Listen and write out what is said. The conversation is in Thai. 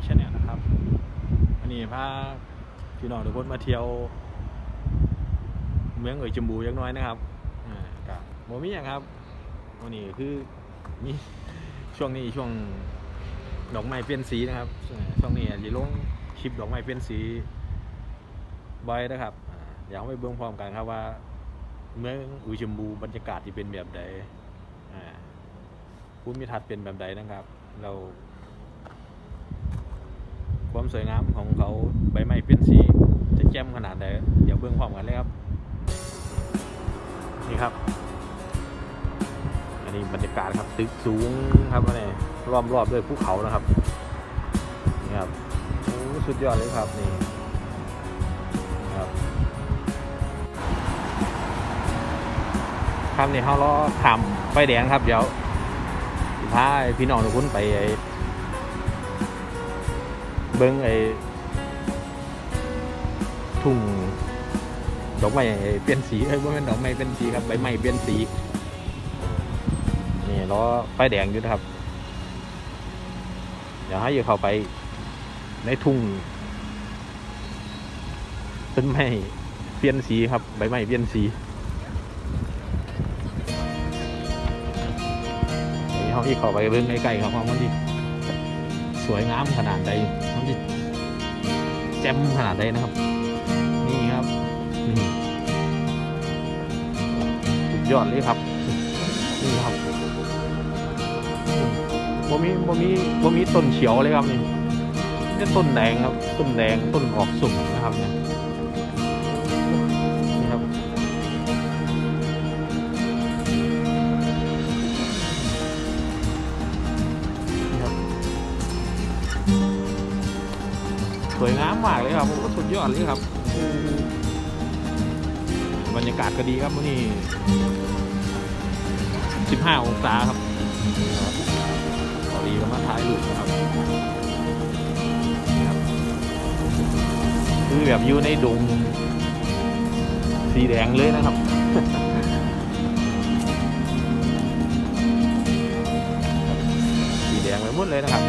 จชาแนลนะครับอันนี้พาพี่น้องทุกคนมาเที่ยว เมืองเอ่ยจมบูยักน้อยนะครับอ่ากับโมมี่ย่างครับวันนี้คือนี่ช่วงนี้ช่วงดอกไม้เปลี่ยนสีนะครับช่วงนี้จะลงคลิปดอกไม้เปลี่ยนสีบ่อยนะครับอ่าเดี๋ยวเราไปเบื้องพร้อมกันครับว่า เมืองอุจมบูบรรยากาศที่เป็นแบบใดอ่าภูมิทัศน์เป็นแบบใดนะครับ เรา ความสวยงามของเขาใบไม้เปลี่ยนสีจะแจ่มขนาดใดเดี๋ยวเบื้องพร้อมกันเลยครับ นี่ครับ อันนี้บรรยากาศครับตึกสูงครับอันนี้รอบรอบด้วยภูเขานะครับนี่ครับโอ้สุดยอดเลยครับนี่ครับครับนี่เขาล้อขำไฟแดงครับเดี๋ยวสิพาพี่น้องทุกคนไป เบิ้งไอ้ทุ่งดอกไม้เปลี่ยนสีเอ้ยว่าเป็นดอกไม้เป็นสีครับใบไม้เปลี่ยนสีนี่ล้อไฟแดงอยู่นะครับเดี๋ยวให้อยู่เข้าไป ในทุ่งต้นไม้เปลี่ยนสีครับใบไม้เปลี่ยนสีนี่เขาที่เข้าไปเบิ่งใกล้ๆครับว่ามันที่ สวยงามขนาดใดมันจะแจ่มขนาดใดนะครับ นี่ครับนี่สุดยอดเลยครับนี่ครับบ่มีบ่มีบ่มีต้นเขียวเลยครับนี่นี่ต้นแดงครับต้นแดงต้นออกสุ่มนะครับเนี่ย สวยงามมากเลยครับผมก็สุดยอดเลยครับบรรยากาศก็ดีครับวันนี้ 15 องศาครับพอดีก็มาถ่ายรูปนะครับนี่ครับคือแบบอยู่ในดงสีแดงเลยนะครับสีแดงไปหมดเลยนะครับ